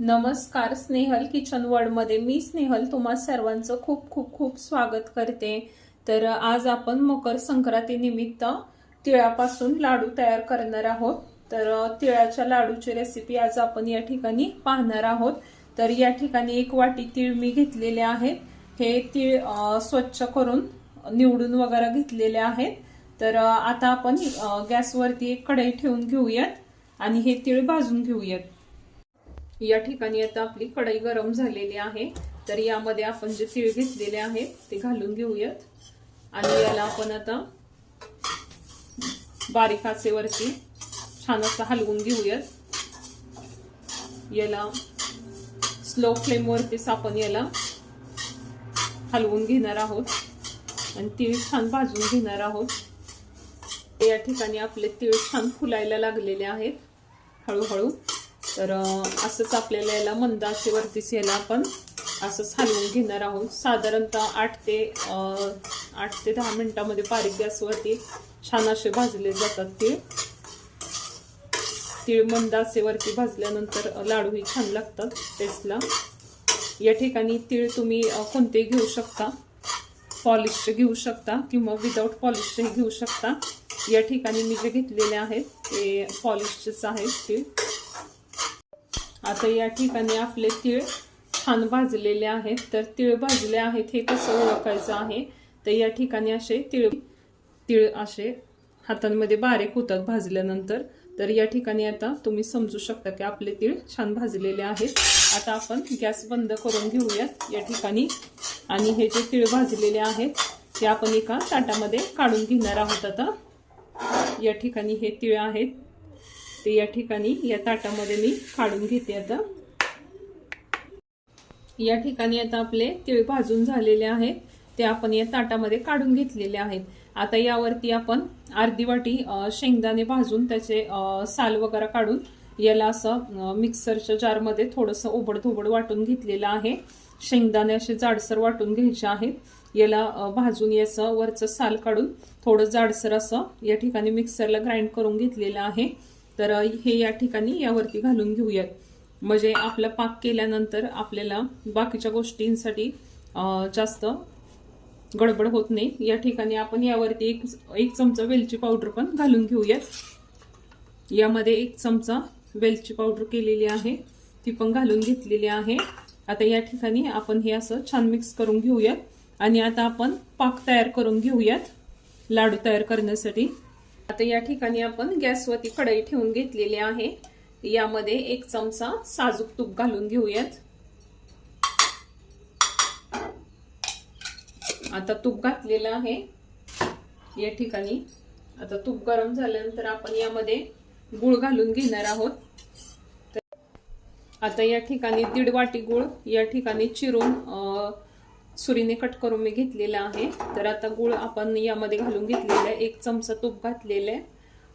नमस्कार स्नेहल किचन वर्डमध्ये मी स्नेहल तुम्हा सर्वांचं खूप खूप खूप स्वागत करते. तर आज आपण मकर संक्रांतीनिमित्त तिळापासून लाडू तयार करणार आहोत. तर तिळाच्या लाडूची रेसिपी आज आपण या ठिकाणी पाहणार आहोत. तर या ठिकाणी एक वाटी तीळ मी घेतलेले आहेत हे तीळ स्वच्छ करून निवडून वगैरे घेतलेले आहेत. तर आता आपण गॅसवरती एक कढई ठेवून घेऊयात आणि हे तीळ भाजून घेऊयात. या ठिकाणी आता आपली कढई गरम झालेली आहे. तर यामध्ये आपण जे तीळ घेतलेले आहेत ते घालून घेऊयात. आणि याला आपण आता बारीक आचेवरती छान असं हलवून घेऊयात. याला स्लो फ्लेमवरतीच आपण याला हलवून घेणार आहोत. आणि तीळ छान भाजून घेणार आहोत. या ठिकाणी आपले तीळ छान फुलायला लागलेले आहेत. हळूहळू. तर असंच आपल्याला याला मंद आचेवरतीच याला आपण असंच हलवून घेणार आहोत. साधारणतः आठ ते आठ ते दहा मिनिटामध्ये बारीक गॅसवरती छान असे भाजले जातात तीळ तीळ मंद आचेवरती भाजल्यानंतर लाडूही छान लागतात टेस्टला या ठिकाणी तीळ तुम्ही कोणतेही कोणते घेऊ शकता. पॉलिशचे घेऊ शकता किंवा विदाऊट पॉलिशचेही घेऊ शकता. या ठिकाणी मी जे घेतलेले आहेत ते पॉलिशचेच आहेत तीळ. आता या ठिकाणी आपले तीळ छान भाजलेले आहेत. तर तीळ भाजले आहेत हे कसं ओळखायचं आहे? तर या ठिकाणी असे तिळ तिळ असे हातांमध्ये बारीक होतात भाजल्यानंतर. तर या ठिकाणी आता तुम्ही समजू शकता की आपले तीळ छान भाजलेले आहेत. आता आपण गॅस बंद करून घेऊयात या ठिकाणी. आणि हे जे तीळ भाजलेले आहेत ते आपण एका ताटामध्ये काढून घेणार आहोत आता. या ठिकाणी हे तीळ आहेत. ते या ठिकाणी या ताटामध्ये मी काढून घेते आता. या ठिकाणी आता आपले तिळ भाजून झालेले आहेत. ते आपण या ताटामध्ये काढून घेतलेले आहेत. आता यावरती आपण अर्धी वाटी शेंगदाणे भाजून त्याचे साल वगैरे काढून याला असं मिक्सरच्या जारमध्ये थोडंसं ओबड-धोबड वाटून घेतलेलं आहे. शेंगदाणे असे जाडसर वाटून घ्यायचे आहेत. याला भाजून याचं वरचं साल काढून थोडं जाडसर असं या ठिकाणी मिक्सरला ग्राइंड करून घेतलेलं आहे. तर हे या ठिकाणी यावरती घालून घेऊयात. म्हणजे आपला पाक केल्यानंतर आपल्याला बाकीच्या गोष्टींसाठी जास्त गडबड होत नाही. या ठिकाणी आपण यावरती एक एक चमचा वेलची पावडर पण घालून घेऊयात. यामध्ये एक चमचा वेलची पावडर केलेली आहे. ती पण घालून घेतलेली आहे. आता या ठिकाणी आपण हे असं छान मिक्स करून घेऊयात. आणि आता आपण पाक तयार करून घेऊयात लाडू तयार करण्यासाठी. आता या ठिकाणी आपण गॅसवरती कढई ठेवून घेतलेली आहे. यामध्ये एक चमचा साजूक तूप घालून घेऊयात. आता तूप घातलेलं आहे. या ठिकाणी आता तूप गरम झाल्यानंतर आपण यामध्ये गुळ घालून घेणार आहोत. तर आता या ठिकाणी दीड वाटी गुळ या ठिकाणी चिरून सुरीने कट करून मी घेतलेला आहे. तर आता गुळ आपण यामध्ये घालून घेतलेला आहे. एक चमचा तूप घातलेलं आहे.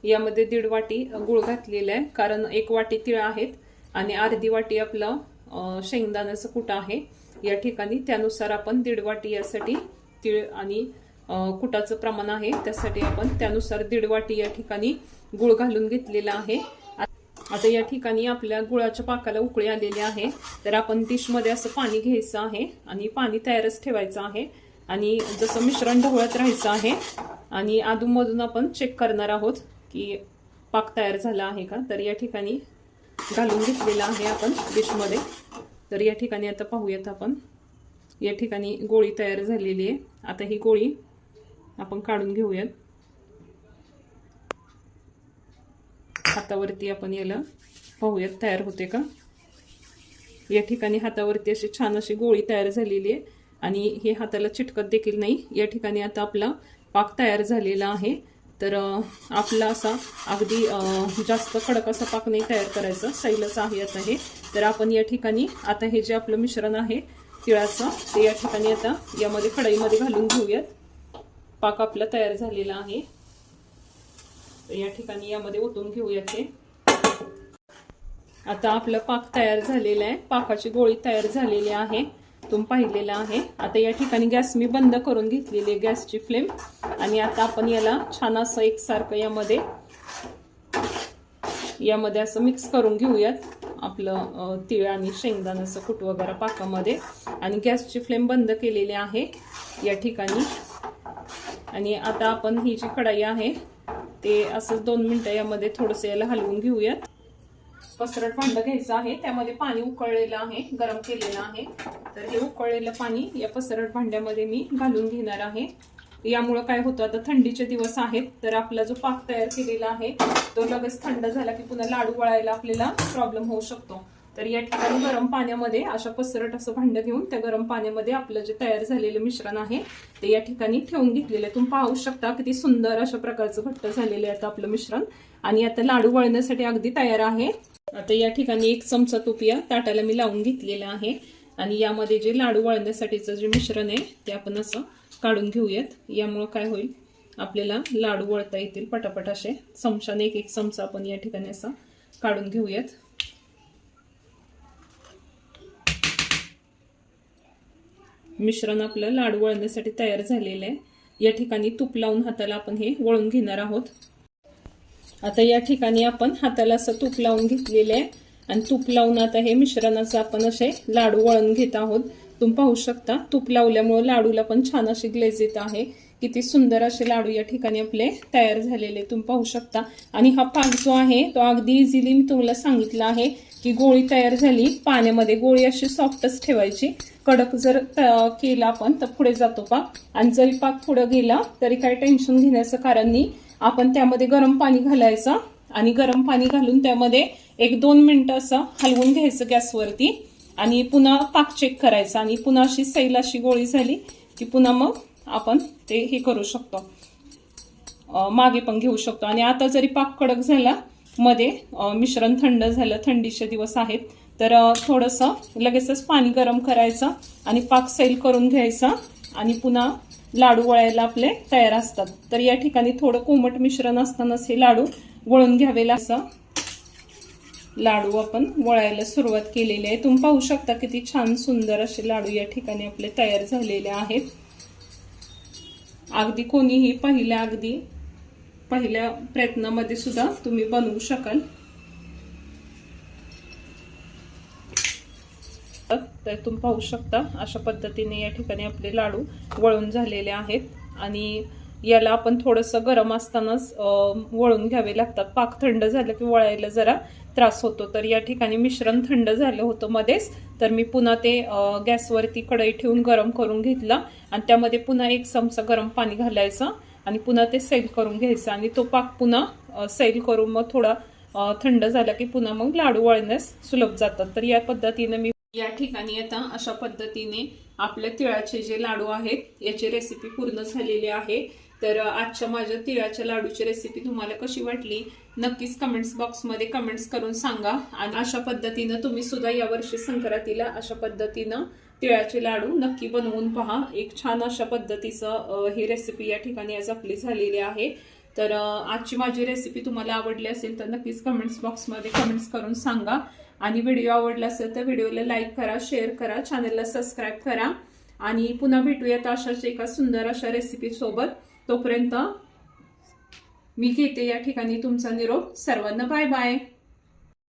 यामध्ये दीड वाटी गुळ घातलेला आहे. कारण एक वाटी तिळ आहेत आणि अर्धी वाटी आपलं शेंगदाण्याचं कुट आहे या ठिकाणी. त्यानुसार आपण दीड वाटी यासाठी तिळ आणि कुटाचं प्रमाण आहे. त्यासाठी आपण त्यानुसार दीड वाटी या ठिकाणी गुळ घालून घेतलेला आहे. आता या ठिकाणी आपल्या गुळाच्या पाकाला उकळी आलेली आहे. तर आपण डिशमध्ये असं पाणी घ्यायचं आहे आणि पाणी तयारच ठेवायचं आहे. आणि जसं मिश्रण ढवळत राहायचं आहे आणि अधूनमधून आपण चेक करणार आहोत की पाक तयार झाला आहे का. तर या ठिकाणी घालून घेतलेला आहे आपण डिशमध्ये. तर या ठिकाणी आता पाहूयात आपण. या ठिकाणी गोळी तयार झालेली आहे. आता ही गोळी आपण काढून घेऊयात. हातावरती आपण याला पाहूयात तयार होते का? या ठिकाणी हातावरती अशी छान अशी गोळी तयार झालेली आहे आणि हे हाताला चिटकत देखील नाही. या ठिकाणी आता आपला पाक तयार झालेला आहे. तर आपला असा अगदी जास्त कडक असा पाक नाही तयार करायचा. सैलच आहे आता हे. तर आपण या ठिकाणी आता हे जे आपलं मिश्रण आहे तिळाचं ते या ठिकाणी आता यामध्ये कढईमध्ये घालून घेऊयात. पाक आपला तयार झालेला आहे. तर या ठिकाणी यामध्ये ओतून घेऊयात हे आता आपलं पाक तयार झालेला आहे. पाकाची गोळी तयार झालेली आहे. तुम्ही पाहिलेलं आहे. आता या ठिकाणी गॅस मी बंद करून घेतलेली आहे गॅसची फ्लेम. आणि आता आपण याला छान असं एकसारखं यामध्ये यामध्ये असं मिक्स करून घेऊयात. आपलं तिळ आणि आणि शेंगदाण्याचं कूट वगैरे पाकामध्ये. आणि गॅसची फ्लेम बंद केलेली आहे. या ठिकाणी. आणि आता आपण ही जी कढाई आहे ते असं दोन मिनटं यामध्ये थोडंसं याला हलवून घेऊयात. पसरट भांडं घ्यायचं आहे. त्यामध्ये पाणी उकळलेलं आहे गरम केलेलं आहे. तर हे उकळलेलं पाणी या पसरट भांड्यामध्ये मी घालून घेणार आहे. यामुळं काय होतं आता थंडीचे दिवस आहेत तर आपला जो पाक तयार केलेला आहे तो लगेच थंड झाला की पुन्हा लाडू वळायला आपल्याला प्रॉब्लेम होऊ शकतो. तर या ठिकाणी गरम पाण्यामध्ये अशा पसरट असं भांडं घेऊन त्या गरम पाण्यामध्ये आपलं जे तयार झालेलं मिश्रण आहे ते या ठिकाणी ठेवून घेतलेलं आहे. तुम्ही पाहू शकता किती सुंदर अशा प्रकारचं घट्ट झालेलं आहे आता आपलं मिश्रण. आणि आता लाडू वळण्यासाठी अगदी तयार आहे. आता या ठिकाणी एक चमचा तूप या ताटाला मी लावून घेतलेलं आहे. आणि यामध्ये जे लाडू वळण्यासाठीचं जे मिश्रण आहे ते आपण असं काढून घेऊयात. यामुळं काय होईल? आपल्याला लाडू वळता येतील पटापट असे. चमच्याने एक एक चमचा आपण या ठिकाणी असा काढून घेऊयात. मिश्रण आपलं लाडू वळण्यासाठी तयार झालेलं आहे. या ठिकाणी तूप लावून हाताला आपण हे वळून घेणार आहोत. आता या ठिकाणी आपण हाताला असं तूप लावून घेतलेलं आहे. आणि तूप लावून आता हे मिश्रणाचं आपण असे लाडू वळून घेत आहोत. तुम्ही पाहू शकता तूप लावल्यामुळे लाडूला पण छान अशी ग्लेज येत आहे. किती सुंदर असे लाडू या ठिकाणी आपले तयार झालेले तुम्ही पाहू शकता. आणि हा पाक जो आहे तो अगदी इझिली मी तुम्हाला सांगितलं आहे. की गोळी तयार झाली. पाण्यामध्ये गोळी अशी सॉफ्टच ठेवायची. कडक जर केला आपण तर पुढे जातो पाक आणि जरी पाक पुढे गेला तरी काही टेन्शन घेण्याचं कारण नाही. आपण त्यामध्ये गरम पाणी घालायचं आणि गरम पाणी घालून त्यामध्ये एक दोन मिनटं असं हलवून घ्यायचं गॅसवरती आणि पुन्हा पाक चेक करायचा आणि पुन्हा अशी सैल अशी गोळी झाली की पुन्हा मग आपण ते हे करू शकतो. मागे पण घेऊ शकतो. आणि आता जरी पाक कडक झाला मध्ये मिश्रण थंड झालं थंडीचे दिवस आहेत तर थोडंसं लगेचच पाणी गरम करायचं आणि पाक सैल करून घ्यायचा आणि पुन्हा लाडू वळायला आपले तयार असतात. तर या ठिकाणी थोडं कोमट मिश्रण असतानाच हे लाडू वळून घ्यावे असं. लाडू आपण वळायला सुरुवात केलेली आहे. तुम्ही पाहू शकता किती छान सुंदर असे लाडू या ठिकाणी आपले तयार झालेले आहेत. अगदी कोणीही पहिल्या अगदी पहिल्या प्रयत्नामध्ये सुद्धा तुम्ही बनवू शकाल. तर तुम्ही पाहू शकता अशा पद्धतीने या ठिकाणी आपले लाडू वळून झालेले आहेत. आणि याला आपण थोडंसं गरम असतानाच वळून घ्यावे लागतात. पाक थंड झालं की वळायला जरा त्रास होतो. तर या ठिकाणी मिश्रण थंड झालं होतं मध्येच. तर मी पुन्हा ते गॅसवरती कढई ठेवून गरम करून घेतलं. आणि त्यामध्ये पुन्हा एक चमचा गरम पाणी घालायचं. आणि पुन्हा ते सेल करून घ्यायचं. आणि तो पाक पुन्हा सेल सैल करून मग थोडा थंड झाला की पुन्हा मग लाडू वळण्यास सुलभ जातात. तर या पद्धतीने मी या ठिकाणी आता अशा पद्धतीने आपल्या तिळाचे जे लाडू आहेत याची रेसिपी पूर्ण झालेली आहे. तर आजच्या माझ्या तिळाच्या लाडूची रेसिपी तुम्हाला कशी वाटली? नक्कीच कमेंट्स बॉक्समध्ये कमेंट्स करून सांगा. आणि अशा पद्धतीनं तुम्ही सुद्धा यावर्षी संक्रांतीला अशा पद्धतीनं तिळाचे लाडू नक्की बनवून पहा. एक छान अशा पद्धतीचं ही रेसिपी या ठिकाणी आज आपली झालेली आहे. तर आजची माझी रेसिपी तुम्हाला आवडली असेल तर नक्कीच कमेंट्स बॉक्समध्ये कमेंट्स करून सांगा. आणि व्हिडिओ आवडला असेल तर व्हिडिओला लाईक करा शेअर करा चॅनलला सबस्क्राईब करा. आणि पुन्हा भेटूयात अशाच एका सुंदर अशा रेसिपीसोबत तोपर्यंत मी घेते या ठिकाणी तुमचा निरोप. सर्वांना बाय बाय